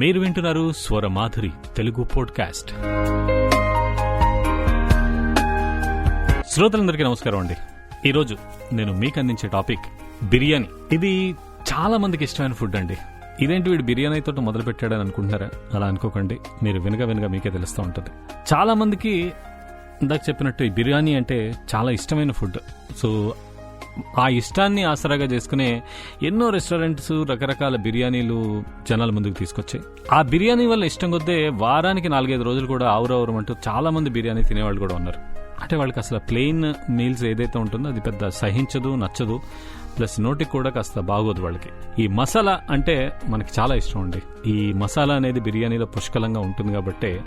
మీరు వింటున్నారు స్వరమాధురి తెలుగు పోడ్కాస్ట్ శ్రోతలందరికీ నమస్కారం అండి. ఈరోజు నేను మీకు అందించే టాపిక్ బిర్యానీ. ఇది చాలా మందికి ఇష్టమైన ఫుడ్ అండి. ఇదేంటి వీడు బిర్యానీతో మొదలు పెట్టాడని అనుకుంటున్నారా? అలా అనుకోకండి. మీరు వినగా వినగా మీకే తెలుస్తూ ఉంటుంది. చాలా మందికి ఇందాక చెప్పినట్టు ఈ బిర్యానీ అంటే చాలా ఇష్టమైన ఫుడ్ సో ఆ ఇష్టాన్ని ఆసరాగా చేసుకునే ఎన్నో రెస్టారెంట్స్ రకరకాల బిర్యానీలు జనాల ముందుకు తీసుకొచ్చాయి. ఆ బిర్యానీ వల్ల ఇష్టం కొద్దే వారానికి నాలుగైదు రోజులు కూడా ఆవురవరం అంటూ చాలా మంది బిర్యానీ తినేవాళ్ళు కూడా ఉన్నారు. అంటే వాళ్ళకి అసలు ప్లెయిన్ మీల్స్ ఏదైతే ఉంటుందో అది పెద్ద సహించదు నచ్చదు. ప్లస్ నోటికి కూడా కాస్త బాగోదు వాళ్ళకి. ఈ మసాలా అంటే మనకి చాలా ఇష్టం అండి. ఈ మసాలా అనేది బిర్యానీలో పుష్కలంగా ఉంటుంది కాబట్టి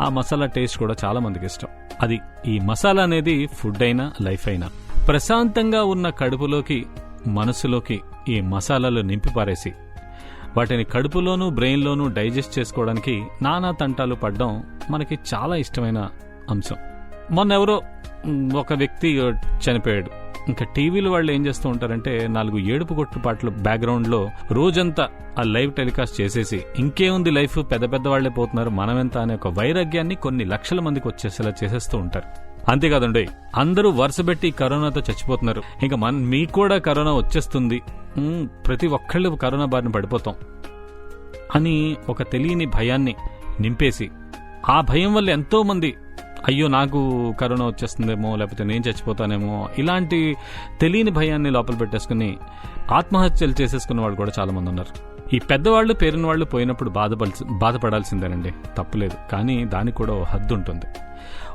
ఆ మసాలా టేస్ట్ కూడా చాలా మందికి ఇష్టం. అది ఈ మసాలా అనేది ఫుడ్ అయినా లైఫ్ అయినా. ప్రశాంతంగా ఉన్న కడుపులోకి మనసులోకి ఈ మసాలాలు నింపిపారేసి వాటిని కడుపులోనూ బ్రెయిన్లోనూ డైజెస్ట్ చేసుకోవడానికి నానా తంటాలు పడ్డం మనకి చాలా ఇష్టమైన అంశం. మొన్న ఎవరో ఒక వ్యక్తి చనిపోయాడు. ఇంకా టీవీలు వాళ్ళు ఏం చేస్తూ ఉంటారంటే నాలుగు ఏడుపు కొట్టు పాటలు బ్యాక్గ్రౌండ్లో రోజంతా ఆ లైవ్ టెలికాస్ట్ చేసేసి ఇంకేముంది లైఫ్? పెద్ద పెద్ద వాళ్ళే పోతున్నారు. మనమెంత? అనే ఒక వైరాగ్యాన్ని కొన్ని లక్షల మందికి వచ్చేసేలా చేసేస్తూ ఉంటారు. అంతేకాదండి అందరూ వరుసబెట్టి పెట్టి కరోనాతో చచ్చిపోతున్నారు. ఇంకా మన మీకు కూడా కరోనా వచ్చేస్తుంది. ప్రతి ఒక్కళ్ళు కరోనా బారిన పడిపోతాం అని ఒక తెలియని భయాన్ని నింపేసి ఆ భయం వల్ల ఎంతో మంది అయ్యో నాకు కరోనా వచ్చేస్తుందేమో లేకపోతే నేను చచ్చిపోతానేమో ఇలాంటి తెలియని భయాన్ని లోపల పెట్టేసుకుని ఆత్మహత్యలు చేసేసుకున్న వాళ్ళు కూడా చాలా మంది ఉన్నారు. ఈ పెద్దవాళ్ళు పేరిన వాళ్ళు పోయినప్పుడు బాధపడాల్సి బాధపడాల్సిందేనండి. తప్పులేదు. కానీ దానికి కూడా హద్దు ఉంటుంది.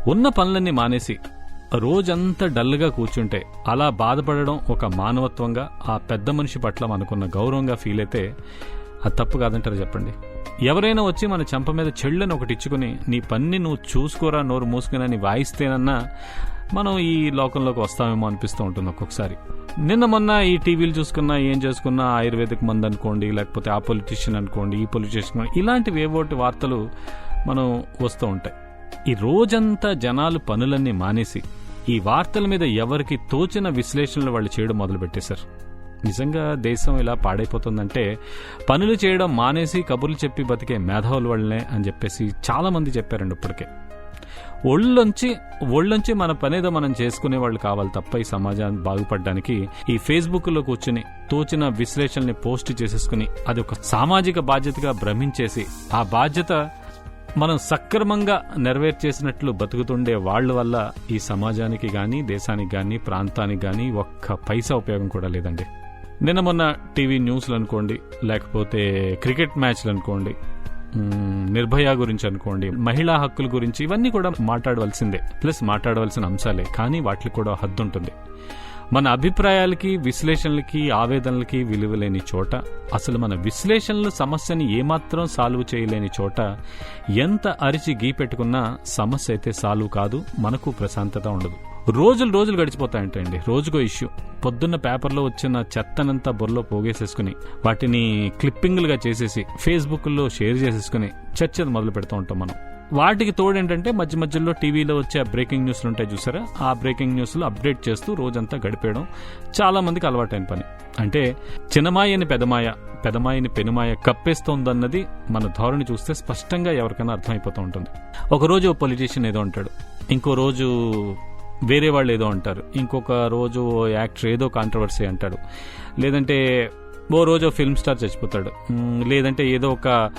ఉన్న పనులన్నీ మానేసి రోజంతా డల్గా కూర్చుంటే అలా బాధపడడం ఒక మానవత్వంగా ఆ పెద్ద మనిషి పట్ల మనకున్న గౌరవంగా ఫీల్ అయితే అది తప్పు కాదంటారు చెప్పండి? ఎవరైనా వచ్చి మన చెంప మీద చెళ్ళని ఒకటి ఇచ్చుకుని నీ పన్ని నువ్వు చూసుకోరా నోరు మూసుకుని వాయిస్తేనన్నా మనం ఈ లోకంలోకి వస్తామేమో అనిపిస్తూ ఉంటుంది ఒక్కొక్కసారి. నిన్న మొన్న ఈ టీవీలు చూసుకున్నా ఏం చేసుకున్నా ఆయుర్వేదిక్ మందు అనుకోండి లేకపోతే ఆ పొలిటీషియన్ అనుకోండి ఈ పొలిటీషియన్ ఇలాంటివి ఏవోటి వార్తలు మనం వస్తూ ఉంటాయి. ఈ రోజంతా జనాలు పనులన్నీ మానేసి ఈ వార్తల మీద ఎవరికి తోచిన విశ్లేషణలు వాళ్ళు చేయడం మొదలుపెట్టేశారు. నిజంగా దేశం ఇలా పాడైపోతుందంటే పనులు చేయడం మానేసి కబుర్లు చెప్పి బతికే మేధావుల వల్లనే అని చెప్పేసి చాలామంది చెప్పారండి ఇప్పటికే. ఒళ్ళొంచి ఒళ్ళొంచి మన పనేదో మనం చేసుకునే వాళ్ళు కావాలి తప్ప ఈ సమాజాన్ని బాగుపడడానికి ఈ ఫేస్బుక్లో కూర్చుని తోచిన విశ్లేషణని పోస్ట్ చేసేసుకుని అది ఒక సామాజిక బాధ్యతగా భ్రమించేసి ఆ బాధ్యత మనం సక్రమంగా నెరవేర్చేసినట్లు బతుకుతుండే వాళ్ళ వల్ల ఈ సమాజానికి కానీ దేశానికి కానీ ప్రాంతానికి కానీ ఒక్క పైసా ఉపయోగం కూడా లేదండి. నిన్న మొన్న టీవీ న్యూస్లు అనుకోండి లేకపోతే క్రికెట్ మ్యాచ్లు అనుకోండి నిర్భయ గురించి అనుకోండి మహిళా హక్కుల గురించి ఇవన్నీ కూడా మాట్లాడవలసిందే. ప్లస్ మాట్లాడవలసిన అంశాలే కానీ వాటికి కూడా హద్దు ఉంటుంది మన అభిప్రాయాలకి విశ్లేషణలకి ఆవేదనలకి విలువ లేని చోట అసలు మన విశ్లేషణలు సమస్యని ఏమాత్రం సాల్వ్ చేయలేని చోట ఎంత అరిచి గీపెట్టుకున్నా సమస్య అయితే సాల్వ్ కాదు మనకు ప్రశాంతత ఉండదు. రోజులు రోజులు గడిచిపోతాయంటండి. రోజుకో ఇష్యూ. పొద్దున్న పేపర్లో వచ్చిన చెత్తనంతా బుర్రలో పోగేసేసుకుని వాటిని క్లిప్పింగ్లుగా చేసేసి ఫేస్బుక్లో షేర్ చేసేసుకుని చర్చలు మొదలు పెడుతూ ఉంటాం మనం. వాటికి తోడేంటంటే మధ్య మధ్యలో టీవీలో వచ్చే బ్రేకింగ్ న్యూస్లు ఉంటాయి చూసారా? ఆ బ్రేకింగ్ న్యూస్లు అప్డేట్ చేస్తూ రోజంతా గడిపేయడం చాలా మందికి అలవాటైన పని. అంటే చిన్నమాయని పెదమాయ పెదమాయని పెనుమాయ కప్పేస్తోందన్నది మన ధోరణి చూస్తే స్పష్టంగా ఎవరికైనా అర్థమైపోతూ ఉంటుంది. ఒక రోజు ఓ పొలిటీషియన్ ఏదో అంటాడు. ఇంకో రోజు వేరే వాళ్ళు ఏదో అంటారు. ఇంకొక రోజు ఓ యాక్టర్ ఏదో కాంట్రవర్సీ అంటాడు. లేదంటే ఓ రోజు ఫిల్మ్ స్టార్ చచ్చిపోతాడు. లేదంటే ఏదో ఒక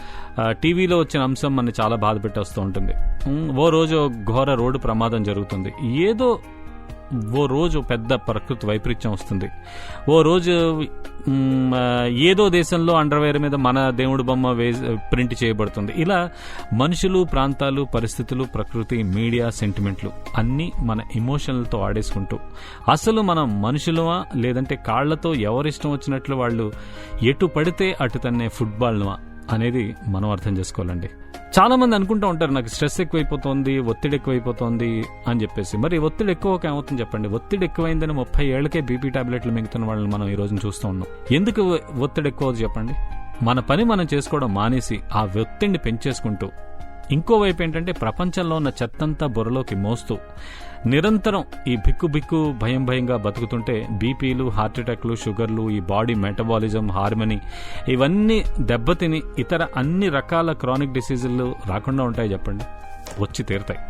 టీవీలో వచ్చిన అంశం మన చాలా బాధ పెట్టేస్తూ ఉంటుంది. ఓ రోజు ఘోర రోడ్డు ప్రమాదం జరుగుతుంది. ఏదో ఓ రోజు పెద్ద ప్రకృతి వైపరీత్యం వస్తుంది. ఓ రోజు ఏదో దేశంలో అండర్వేర్ మీద మన దేవుడు బొమ్మ వే ప్రింట్ చేయబడుతుంది. ఇలా మనుషులు ప్రాంతాలు పరిస్థితులు ప్రకృతి మీడియా సెంటిమెంట్లు అన్నీ మన ఎమోషన్లతో ఆడేసుకుంటూ అసలు మనం మనుషులమా లేదంటే కాళ్ళతో ఎవరిష్టం వచ్చినట్లు వాళ్ళు ఎటు పడితే అటు తన్నే ఫుట్బాల్నువా అనేది మనం అర్థం చేసుకోవాలండి. చాలా మంది అనుకుంటూ ఉంటారు నాకు స్ట్రెస్ ఎక్కువైపోతోంది ఒత్తిడి ఎక్కువైపోతోంది అని చెప్పేసి. మరి ఒత్తిడి ఎక్కువ ఏమవుతుంది చెప్పండి? ఒత్తిడి ఎక్కువైందని ముప్పై ఏళ్ళకే బీపీ టాబ్లెట్లు మిగుతున్న వాళ్ళని మనం ఈ రోజున చూస్తూ ఉన్నాం. ఎందుకు ఒత్తిడి ఎక్కువ చెప్పండి? మన పని మనం చేసుకోవడం మానేసి ఆ ఒత్తిడిని పెంచేసుకుంటూ ఇంకోవైపు ఏంటంటే ప్రపంచంలో ఉన్న చెత్తంతా బుర్రలోకి మోస్తూ నిరంతరం ఈ బిక్కు బిక్కు భయం భయంగా బతుకుతుంటే బీపీలు హార్ట్ అటాక్లు షుగర్లు ఈ బాడీ మెటబాలిజం హార్మనీ ఇవన్నీ దెబ్బతిని ఇతర అన్ని రకాల క్రానిక్ డిసీజులు రాకుండా ఉంటాయి చెప్పండి. వచ్చి తీరుతాయి.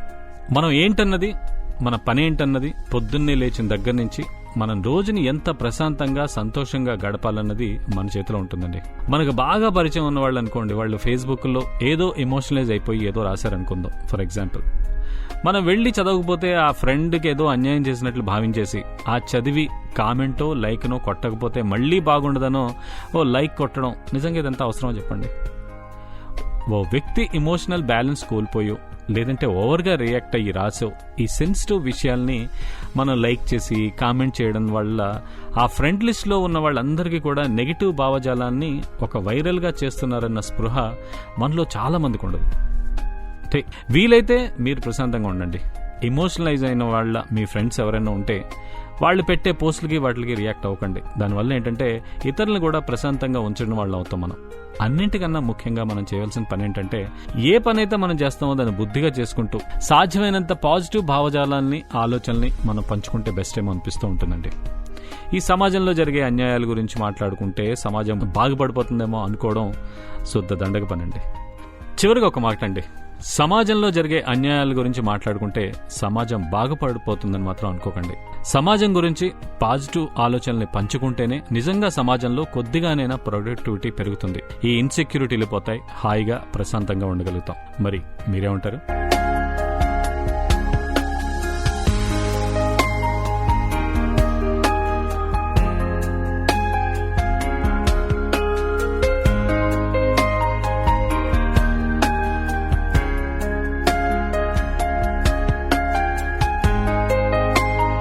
మనం ఏంటన్నది? మన పని ఏంటన్నది పొద్దున్నే లేచిన దగ్గర నుంచి మనం రోజుని ఎంత ప్రశాంతంగా సంతోషంగా గడపాలన్నది మన చేతిలో ఉంటుందండి. మనకు బాగా పరిచయం ఉన్న వాళ్ళు అనుకోండి వాళ్ళు ఫేస్బుక్లో ఏదో ఎమోషనలైజ్ అయిపోయి ఏదో రాశారనుకుందాం ఫర్ ఎగ్జాంపుల్ మనం వెళ్ళి చదవకపోతే ఆ ఫ్రెండ్కి ఏదో అన్యాయం చేసినట్లు భావించేసి ఆ చదివి కామెంటో లైక్నో కొట్టకపోతే మళ్ళీ బాగుండదనో ఓ లైక్ కొట్టడం నిజంగా ఇదంతా అవసరమో చెప్పండి? ఓ వ్యక్తి ఇమోషనల్ బ్యాలెన్స్ కోల్పోయో లేదంటే ఓవర్గా రియాక్ట్ అయ్యి రాసో ఈ సెన్సిటివ్ విషయాల్ని మనం లైక్ చేసి కామెంట్ చేయడం వల్ల ఆ ఫ్రెండ్ లిస్ట్లో ఉన్న వాళ్ళందరికీ కూడా నెగిటివ్ భావజాలాన్ని ఒక వైరల్గా చేస్తున్నారన్న స్పృహ మనలో చాలామందికి ఉండదు. అంటే వీలైతే మీరు ప్రశాంతంగా ఉండండి. ఎమోషనలైజ్ అయిన వాళ్ళ మీ ఫ్రెండ్స్ ఎవరైనా ఉంటే వాళ్ళు పెట్టే పోస్టులకి వాటికి రియాక్ట్ అవ్వకండి. దానివల్ల ఏంటంటే ఇతరులను కూడా ప్రశాంతంగా ఉంచడం వాళ్ళు అవుతాం మనం. అన్నింటికన్నా ముఖ్యంగా మనం చేయవలసిన పని ఏంటంటే ఏ పని అయితే మనం చేస్తామో దాన్ని బుద్ధిగా చేసుకుంటూ సాధ్యమైనంత పాజిటివ్ భావజాలాన్ని ఆలోచనల్ని మనం పంచుకుంటే బెస్ట్ ఏమో అనిపిస్తూ ఉంటుందండి. ఈ సమాజంలో జరిగే అన్యాయాల గురించి మాట్లాడుకుంటే సమాజం బాగుపడిపోతుందేమో అనుకోవడం శుద్ధ దండగ పనండి. చివరిగా ఒక మాట అండి. సమాజంలో జరిగే అన్యాయాల గురించి మాట్లాడుకుంటే సమాజం బాగుపడిపోతుందని మాత్రం అనుకోకండి. సమాజం గురించి పాజిటివ్ ఆలోచనల్ని పంచుకుంటేనే నిజంగా సమాజంలో కొద్దిగానైనా ప్రొడక్టివిటీ పెరుగుతుంది. ఈ ఇన్సెక్యూరిటీలు పోతాయి. హాయిగా ప్రశాంతంగా ఉండగలుగుతాం. మరి మీరేమంటారు?